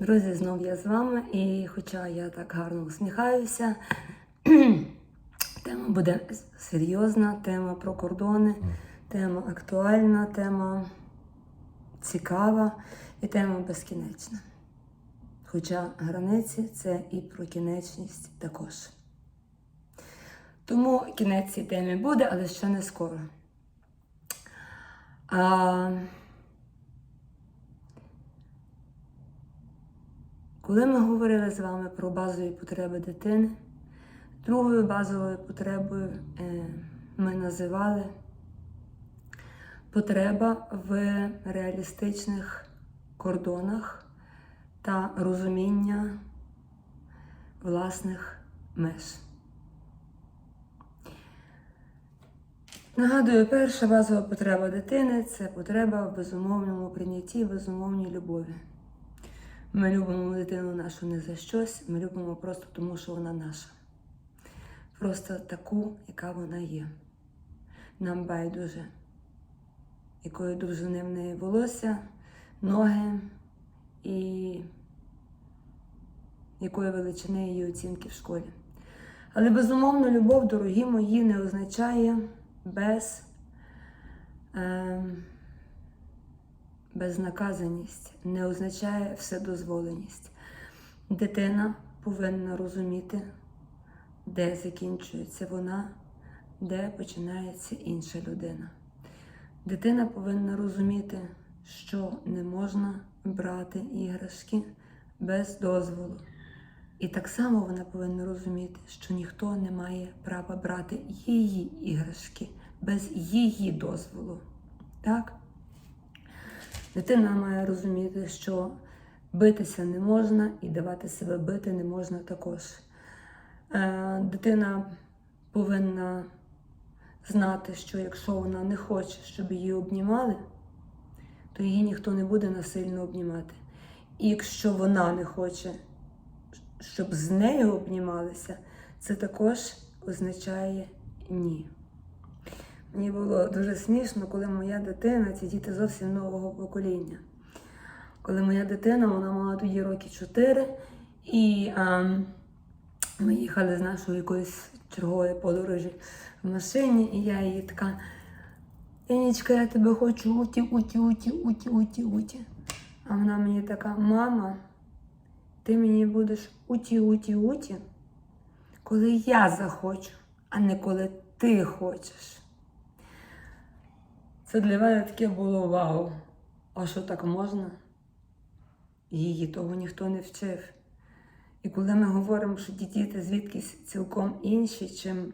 Друзі, знов я з вами, і хоча я так гарно усміхаюся, тема буде серйозна, тема про кордони, тема актуальна, тема цікава і тема безкінечна. Хоча границі це і про кінечність також. Тому кінець цій темі буде, але ще не скоро. А... Коли ми говорили з вами про базові потреби дитини, другою базовою потребою е, ми називали потреба в реалістичних кордонах та розуміння власних меж. Нагадую, перша базова потреба дитини це потреба в безумовному прийнятті, безумовній любові. Ми любимо дитину нашу не за щось, ми любимо просто тому, що вона наша. Просто таку, яка вона є. Нам байдуже, якої довжини в неї волосся, ноги і якої величини її оцінки в школі. Але безумовно, любов, дорогі мої, не означає без. Е, безнаказаність не означає вседозволеність. Дитина повинна розуміти, де закінчується вона, де починається інша людина. Дитина повинна розуміти, що не можна брати іграшки без дозволу. І так само вона повинна розуміти, що ніхто не має права брати її іграшки без її дозволу. Так? Дитина має розуміти, що битися не можна і давати себе бити не можна також. Е, Дитина повинна знати, що якщо вона не хоче, щоб її обнімали, то її ніхто не буде насильно обнімати. І якщо вона не хоче, щоб з нею обнімалися, це також означає ні. Мені було дуже смішно, коли моя дитина, ці діти зовсім нового покоління. Коли моя дитина, вона мала тоді роки 4, і а, ми їхали з нашої якоїсь чергової подорожі в машині, і я її така, Янічка, я тебе хочу уті, уті, уті, уті, уті, уті. А вона мені така, мама, ти мені будеш уті, уті, уті, коли я захочу, а не коли ти хочеш. Це для мене таке було вау. А що так можна? Її того ніхто не вчив. І коли ми говоримо, що ті діти звідкись цілком інші, чим,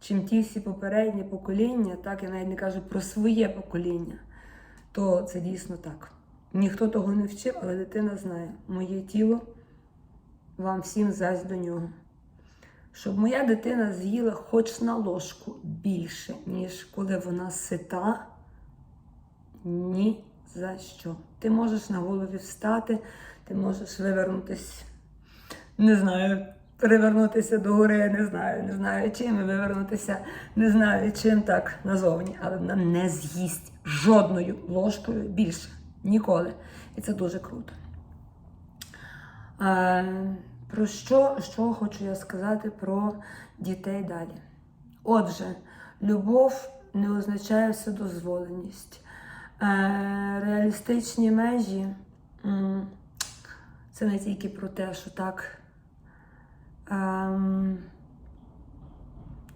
чим ті всі попередні покоління, так я навіть не кажу про своє покоління, то це дійсно так. Ніхто того не вчив, але дитина знає, моє тіло вам всім зась до нього. Щоб моя дитина з'їла хоч на ложку більше, ніж коли вона сита. Ні за що. Ти можеш на голові встати, ти можеш вивернутися, не знаю, перевернутися до гори, не знаю, не знаю чим, і вивернутися, не знаю чим так назовні, але вона не з'їсть жодною ложкою більше. Ніколи. І це дуже круто. А, про що, що хочу я сказати про дітей далі? Отже, любов не означає вседозволеність. Е, реалістичні межі це не тільки про те, що так ем,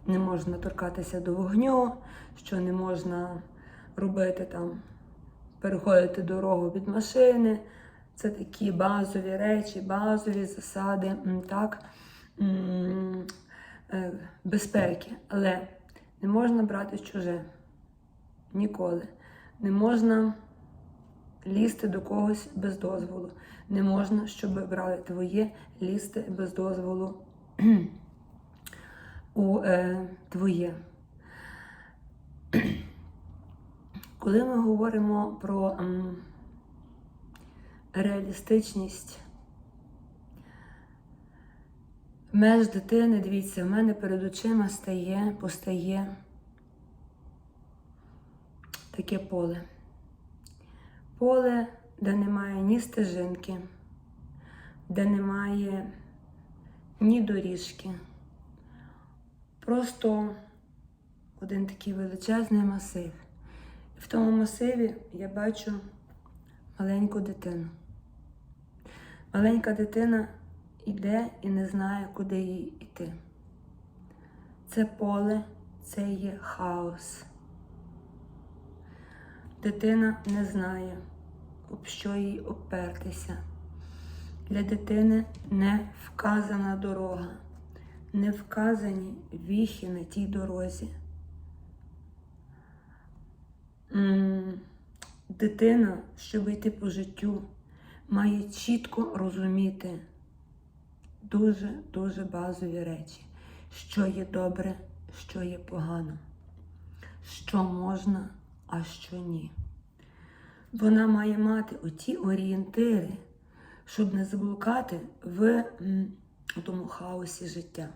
не можна торкатися до вогню, що не можна робити там, переходити дорогу від машини. Це такі базові речі, базові засади так, е, безпеки. Але не можна брати чуже ніколи. Не можна лізти до когось без дозволу. Не можна, щоб брали твоє, лізти без дозволу у е, твоє. Коли ми говоримо про м, реалістичність меж дитини, дивіться, в мене перед очима стає, постає таке поле. Поле, де немає ні стежинки, де немає ні доріжки. Просто один такий величезний масив. І в тому масиві я бачу маленьку дитину. Маленька дитина йде і не знає, куди їй йти. Це поле, це є хаос. Дитина не знає, об що їй опертися. Для дитини не вказана дорога, не вказані віхи на тій дорозі. Дитина, щоб йти по життю, має чітко розуміти дуже-дуже базові речі, що є добре, що є погано, що можна, а що ні. Вона має мати оті орієнтири, щоб не заблукати в тому хаосі життя.